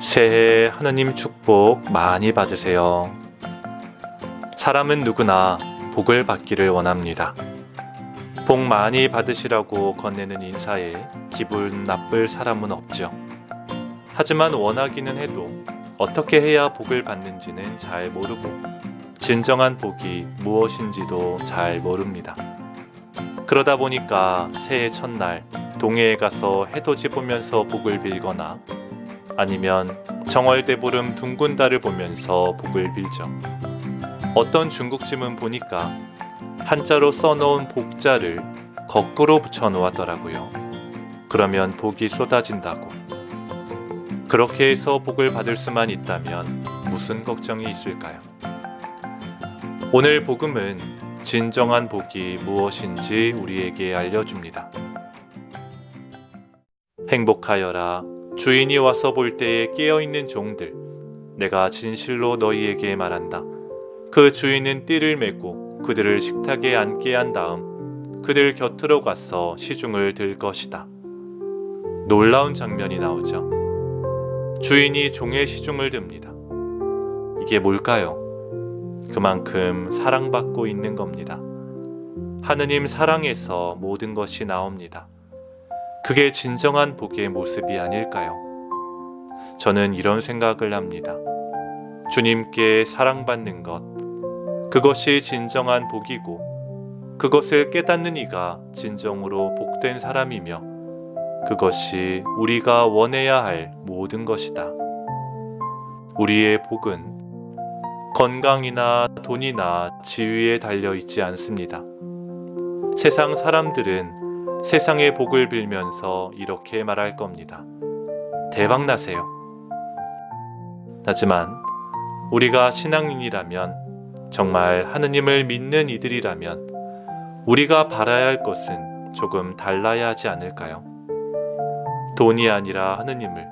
새해 하느님 축복 많이 받으세요. 사람은 누구나 복을 받기를 원합니다. 복 많이 받으시라고 건네는 인사에 기분 나쁠 사람은 없죠. 하지만 원하기는 해도 어떻게 해야 복을 받는지는 잘 모르고 진정한 복이 무엇인지도 잘 모릅니다. 그러다 보니까 새해 첫날 동해에 가서 해돋이 보면서 복을 빌거나 아니면 정월대보름 둥근 달을 보면서 복을 빌죠. 어떤 중국집은 보니까 한자로 써놓은 복자를 거꾸로 붙여 놓았더라고요. 그러면 복이 쏟아진다고. 그렇게 해서 복을 받을 수만 있다면 무슨 걱정이 있을까요? 오늘 복음은 진정한 복이 무엇인지 우리에게 알려줍니다. 행복하여라. 주인이 와서 볼 때에 깨어있는 종들. 내가 진실로 너희에게 말한다. 그 주인은 띠를 메고 그들을 식탁에 앉게 한 다음 그들 곁으로 가서 시중을 들 것이다. 놀라운 장면이 나오죠. 주인이 종의 시중을 듭니다. 이게 뭘까요? 그만큼 사랑받고 있는 겁니다. 하느님 사랑에서 모든 것이 나옵니다. 그게 진정한 복의 모습이 아닐까요? 저는 이런 생각을 합니다. 주님께 사랑받는 것, 그것이 진정한 복이고, 그것을 깨닫는 이가 진정으로 복된 사람이며, 그것이 우리가 원해야 할 모든 것이다. 우리의 복은 건강이나 돈이나 지위에 달려 있지 않습니다. 세상 사람들은 세상의 복을 빌면서 이렇게 말할 겁니다. 대박 나세요. 하지만 우리가 신앙인이라면 정말 하느님을 믿는 이들이라면 우리가 바라야 할 것은 조금 달라야 하지 않을까요? 돈이 아니라 하느님을,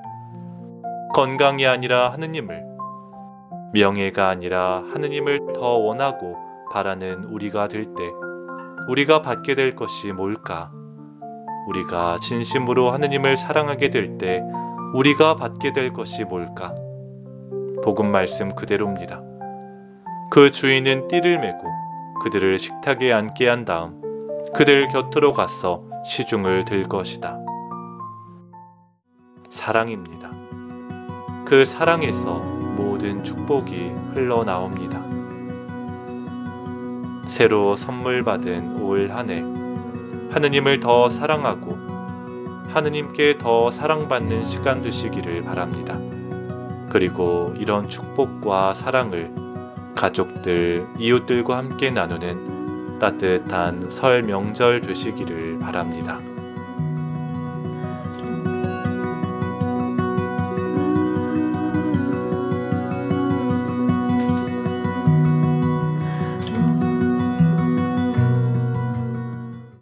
건강이 아니라 하느님을, 명예가 아니라 하느님을 더 원하고 바라는 우리가 될 때 우리가 받게 될 것이 뭘까? 우리가 진심으로 하느님을 사랑하게 될 때 우리가 받게 될 것이 뭘까? 복음 말씀 그대로입니다. 그 주인은 띠를 메고 그들을 식탁에 앉게 한 다음 그들 곁으로 가서 시중을 들 것이다. 사랑입니다. 그 사랑에서 모든 축복이 흘러나옵니다. 새로 선물 받은 올 한 해, 하느님을 더 사랑하고 하느님께 더 사랑받는 시간 되시기를 바랍니다. 그리고 이런 축복과 사랑을 가족들, 이웃들과 함께 나누는 따뜻한 설 명절 되시기를 바랍니다.